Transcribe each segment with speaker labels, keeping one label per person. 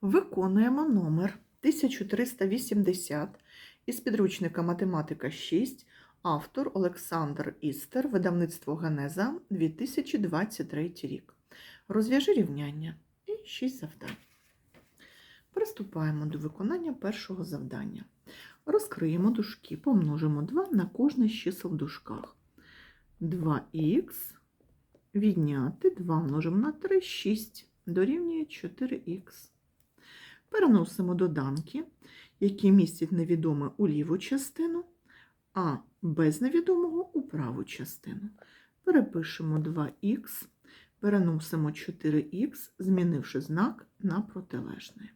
Speaker 1: Виконуємо номер 1380 із підручника Математика 6, автор Олександр Істер, видавництво Генеза 2023 рік. Розв'яжи рівняння і 6 завдань. Приступаємо до виконання першого завдання. Розкриємо дужки, помножимо 2 на кожне з чисел в дужках. 2х відняти 2 множимо на 3, 6 дорівнює 4х. Переносимо доданки, які містять невідоме у ліву частину, а без невідомого у праву частину. Перепишемо 2х, переносимо 4х, змінивши знак на протилежний.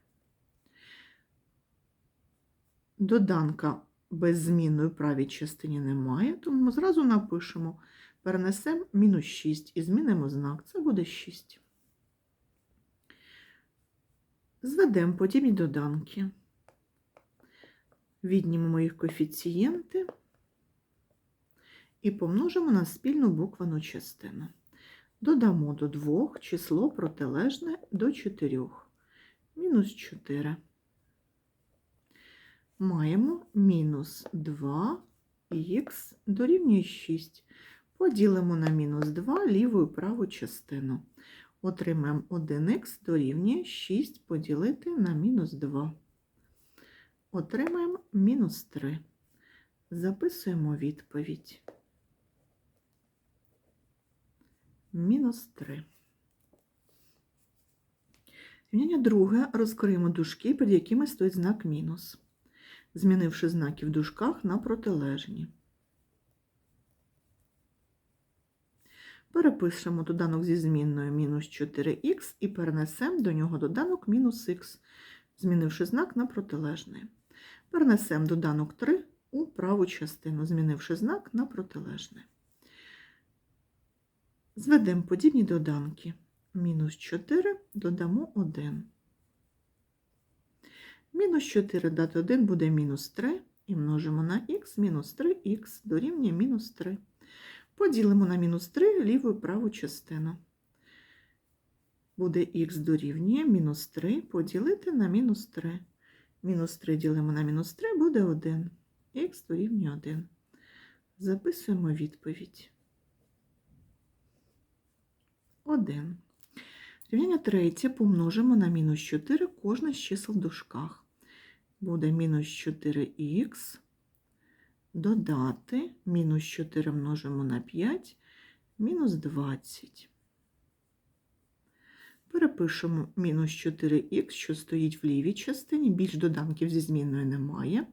Speaker 1: Доданка без змінної правій частині немає, тому зразу напишемо, перенесемо мінус 6 і змінимо знак. Це буде 6. Зведемо подібні доданки. Віднімемо їх коефіцієнти і помножимо на спільну буквену частину. Додамо до 2 число протилежне до 4. Мінус 4. Маємо мінус 2х дорівнює 6. Поділимо на мінус 2 ліву і праву частину. Отримаємо 1х дорівнює 6 поділити на мінус 2. Отримаємо мінус 3. Записуємо відповідь. Мінус 3. Рівняння друге розкриємо дужки, під якими стоїть знак мінус, змінивши знаки в дужках на протилежні. Перепишемо доданок зі змінною мінус 4х і перенесемо до нього доданок мінус х, змінивши знак на протилежний. Перенесемо доданок 3 у праву частину, змінивши знак на протилежний. Зведемо подібні доданки. Мінус 4 додамо 1. Мінус 4 дати 1 буде мінус 3 і множимо на х, мінус 3х дорівнює мінус 3. Поділимо на мінус 3 ліву і праву частину. Буде х дорівнює мінус 3 поділити на мінус 3. Мінус 3 ділимо на мінус 3 буде 1. Х дорівнює 1. Записуємо відповідь. 1. Рівняння третє помножимо на мінус 4 кожне з чисел в дужках. Буде мінус 4х додати мінус 4 множимо на 5, мінус 20. Перепишемо мінус 4х, що стоїть в лівій частині, більш доданків зі змінною немає.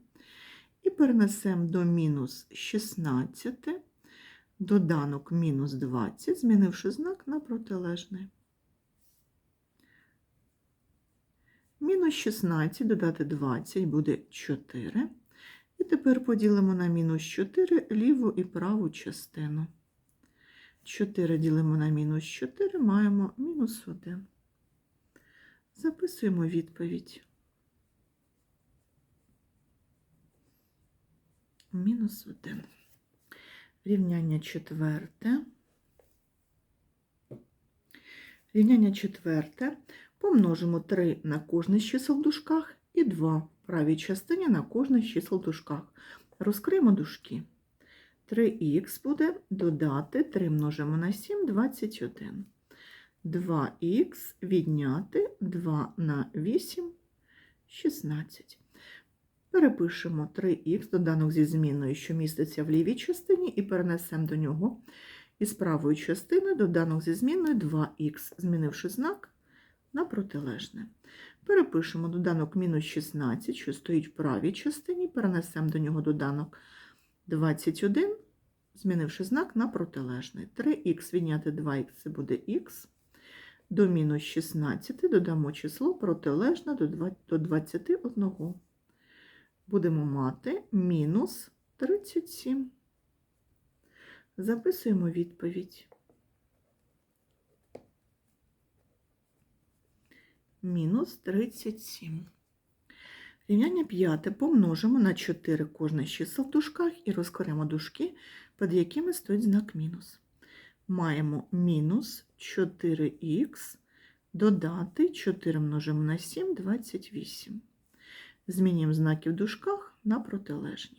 Speaker 1: І перенесемо до мінус 16, доданок мінус 20, змінивши знак на протилежний. Мінус 16 додати 20 буде 4. І тепер поділимо на мінус 4 ліву і праву частину. 4 ділимо на мінус 4, маємо мінус 1. Записуємо відповідь. Мінус 1. Рівняння четверте. Рівняння четверте. Помножимо 3 на кожне з чисел в дужках і 2 в правій частині на кожне з чисел дужках. Розкриємо дужки. 3х буде додати 3 множимо на 7, 21. 2х відняти 2 на 8, 16. Перепишемо 3х, доданок зі зміною, що міститься в лівій частині, і перенесемо до нього із правої частини доданок зі зміною 2х, змінивши знак на протилежне. Перепишемо доданок мінус 16, що стоїть в правій частині, перенесемо до нього доданок 21, змінивши знак на протилежний. 3х відняти 2х це буде х. До мінус 16 додамо число протилежне до 21. Будемо мати мінус 37. Записуємо відповідь. Мінус 37. Рівняння п'яте помножимо на 4 кожне з чисел в дужках і розкоримо дужки, під якими стоїть знак мінус. Маємо мінус 4х Додати 4 множимо на 7 28. Змінюємо знаки в дужках на протилежні.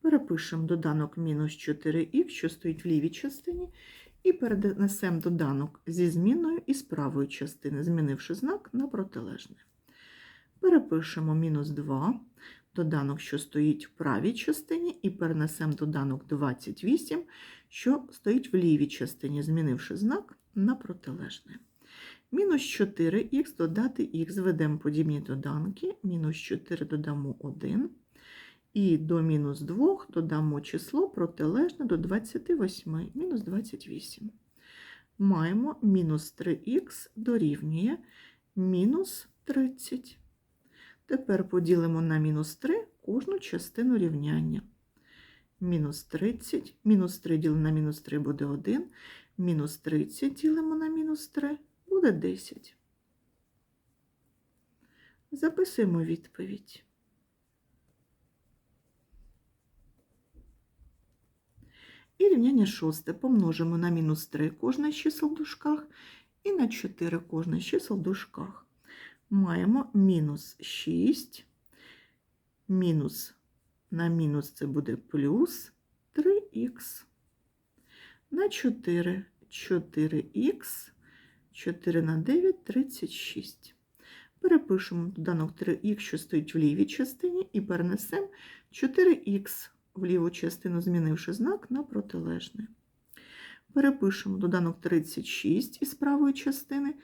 Speaker 1: Перепишемо доданок мінус 4х, що стоїть в лівій частині, і перенесемо доданок зі зміною із правої частини, змінивши знак на протилежне. Перепишемо мінус 2, доданок, що стоїть в правій частині, і перенесемо доданок 28, що стоїть в лівій частині, змінивши знак на протилежне. Мінус 4х додати х, зведемо подібні доданки, мінус 4 додамо 1, і до мінус 2 додамо число протилежне до 28, мінус 28. Маємо мінус 3х дорівнює мінус 30. Тепер поділимо на мінус 3 кожну частину рівняння. Мінус 30, мінус 3 ділимо на мінус 3 буде 1, мінус 30 ділимо на мінус 3 буде 10. Записуємо відповідь. І рівняння шосте помножимо на мінус 3 кожне з чисел в дужках і на 4 кожне з чисел в дужках. Маємо мінус 6, мінус на мінус це буде плюс 3х. На 4 4х, 4 на 9 36. Перепишемо доданок 3х, що стоїть в лівій частині, і перенесемо 4х в ліву частину, змінивши знак на протилежний. Перепишемо доданок 36 із правої частини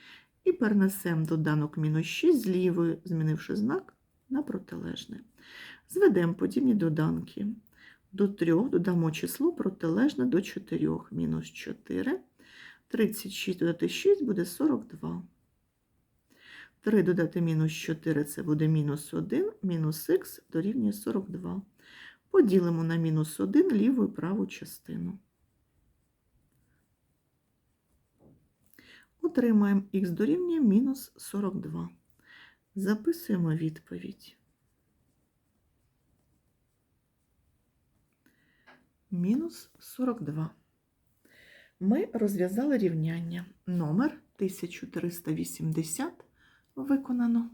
Speaker 1: і перенесемо доданок мінус 6 з лівої, змінивши знак на протилежний. Зведемо подібні доданки. До 3 додамо число протилежне до 4, мінус 4. 36 додати 6 буде 42. 3 додати мінус 4 це буде мінус 1, мінус х дорівнює 42. Поділимо на мінус 1 ліву і праву частину. Отримаємо х дорівнює мінус 42. Записуємо відповідь. Мінус 42. Ми розв'язали рівняння. Номер 1380 виконано.